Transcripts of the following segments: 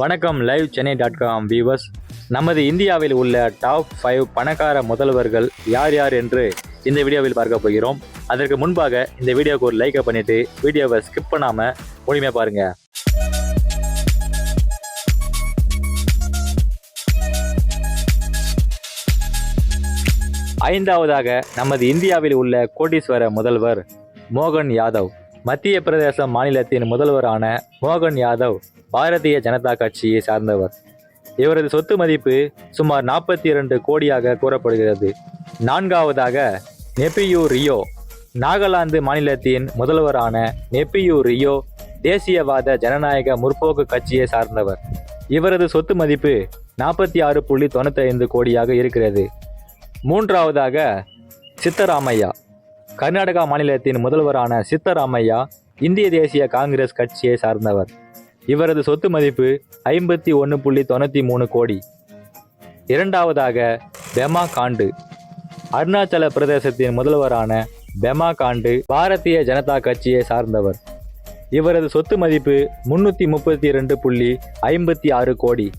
வணக்கம் live Chennai dot com viewers நமது இந்தியாவில் உள்ள டாப் ஃபைவ் பணக்கார முதல்வர்கள் யார் யார் என்று இந்த வீடியோவில் பார்க்க போகிறோம். அதற்கு முன்பாக இந்த வீடியோக்கு ஒரு லைக்கை பண்ணிவிட்டு வீடியோவை ஸ்கிப் பண்ணாமல் முழுமையாக பாருங்கள் ஐந்தாவதாக நமது இந்தியாவில் உள்ள கோடீஸ்வர முதல்வர் மோகன் யாதவ். மத்திய பிரதேச மாநிலத்தின் முதல்வரான மோகன் யாதவ் பாரதிய ஜனதா கட்சியை சார்ந்தவர். இவரது சொத்து மதிப்பு சுமார் நாற்பத்தி இரண்டு கோடியாக கூறப்படுகிறது. நான்காவதாக நெப்பியூ ரியோ நாகாலாந்து மாநிலத்தின் முதல்வரான நெப்பியூ ரியோ தேசியவாத ஜனநாயக முற்போக்கு கட்சியை சார்ந்தவர். இவரது சொத்து மதிப்பு நாற்பத்தி ஆறு புள்ளி தொண்ணூற்றி ஐந்து கோடியாக இருக்கிறது. மூன்றாவதாக சித்தராமையா கர்நாடகா மாநிலத்தின் முதல்வரான சித்தராமையா இந்திய தேசிய காங்கிரஸ் கட்சியை சார்ந்தவர். இவரது சொத்து மதிப்பு ஐம்பத்தி ஒன்று புள்ளி தொண்ணூற்றி மூணு கோடி. இரண்டாவதாக பெமா காண்டு. அருணாச்சல பிரதேசத்தின் முதல்வரான பெமா காண்டு பாரதிய ஜனதா கட்சியை சார்ந்தவர். இவரது சொத்து மதிப்பு முன்னூற்றி முப்பத்தி ரெண்டு புள்ளி ஐம்பத்தி ஆறு கோடி.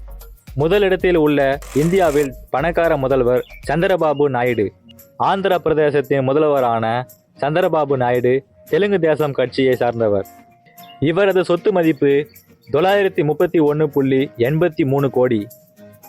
முதலிடத்தில் உள்ள இந்தியாவில் பணக்கார முதல்வர் சந்திரபாபு நாயுடு. ஆந்திர பிரதேசத்தின் முதல்வரான சந்திரபாபு நாயுடு தெலுங்கு தேசம் கட்சியை சார்ந்தவர். இவரது சொத்து மதிப்பு தொள்ளாயிரத்தி முப்பத்தி ஒன்று புள்ளி எண்பத்தி மூணு கோடி.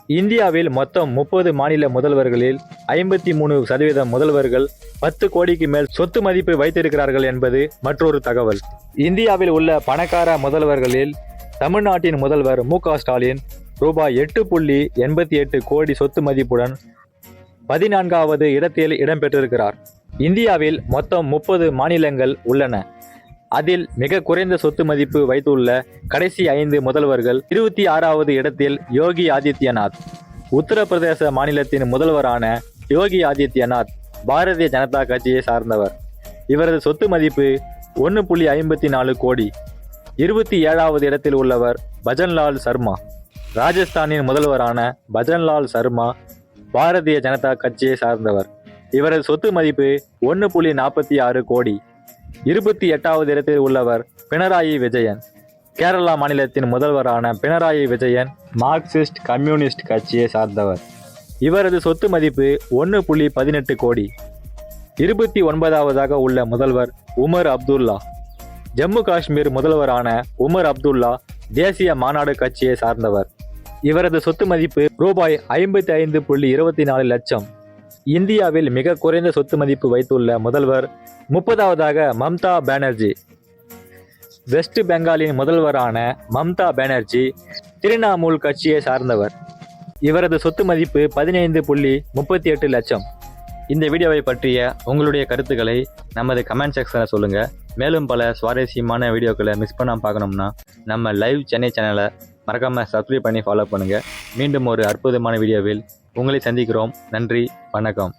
இந்தியாவில் மொத்தம் முப்பது மாநில முதல்வர்களில் ஐம்பத்தி மூணு சதவீதம் முதல்வர்கள் பத்து கோடிக்கு மேல் சொத்து மதிப்பு வைத்திருக்கிறார்கள் என்பது மற்றொரு தகவல். இந்தியாவில் உள்ள பணக்கார முதல்வர்களில் தமிழ்நாட்டின் முதல்வர் மு க ஸ்டாலின் ரூபாய் எட்டு புள்ளி எண்பத்தி எட்டு கோடி சொத்து மதிப்புடன் பதினான்காவது இடத்தில் இடம்பெற்றிருக்கிறார். இந்தியாவில் மொத்தம் முப்பது மாநிலங்கள் உள்ளன. அதில் மிக குறைந்த சொத்து மதிப்பு வைத்துள்ள கடைசி ஐந்து முதல்வர்கள் இருபத்தி ஆறாவது இடத்தில் யோகி ஆதித்யநாத். உத்தரப்பிரதேச மாநிலத்தின் முதல்வரான யோகி ஆதித்யநாத் பாரதிய ஜனதா கட்சியை சார்ந்தவர். இவரது சொத்து மதிப்பு ஒன்று புள்ளி ஐம்பத்தி நாலு கோடி. இருபத்தி ஏழாவது இடத்தில் உள்ளவர் பஜன்லால் சர்மா. ராஜஸ்தானின் முதல்வரான பஜன்லால் சர்மா பாரதிய ஜனதா கட்சியை சார்ந்தவர். இவரது சொத்து மதிப்பு ஒன்று புள்ளி நாற்பத்தி ஆறு கோடி. இருபத்தி எட்டாவது இடத்தில் உள்ளவர் பினராயி விஜயன். கேரளா மாநிலத்தின் முதல்வரான பினராயி விஜயன் மார்க்சிஸ்ட் கம்யூனிஸ்ட் கட்சியை சார்ந்தவர். இவரது சொத்து மதிப்பு ஒன்று புள்ளி பதினெட்டு கோடி. இருபத்தி ஒன்பதாவதாக உள்ள முதல்வர் உமர் அப்துல்லா. ஜம்மு காஷ்மீர் முதல்வரான உமர் அப்துல்லா தேசிய மாநாடு கட்சியை சார்ந்தவர். இவரது சொத்து மதிப்பு ரூபாய் ஐம்பத்தி ஐந்து புள்ளி இருபத்தி நாலு லட்சம். இந்தியாவில் மிக குறைந்த சொத்து மதிப்பு வைத்துள்ள முதல்வர் முப்பதாவதாக மம்தா பானர்ஜி. வெஸ்ட் பெங்காலின் முதல்வரான மம்தா பானர்ஜி திரிணாமுல் கட்சியை சார்ந்தவர். இவரது சொத்து மதிப்பு பதினைந்து புள்ளி முப்பத்தி எட்டு லட்சம். இந்த வீடியோவை பற்றிய உங்களுடைய கருத்துக்களை நமது கமெண்ட் செக்ஷனில் சொல்லுங்கள் மேலும் பல சுவாரஸ்யமான வீடியோக்களை மிஸ் பண்ணாமல் பார்க்கணும்னா நம்ம லைவ் சென்னை சேனலை மறக்காமல் சப்ஸ்கிரைப் பண்ணி ஃபாலோ பண்ணுங்கள் மீண்டும் ஒரு அற்புதமான வீடியோவில் உங்களை சந்திக்கிறோம். நன்றி வணக்கம்.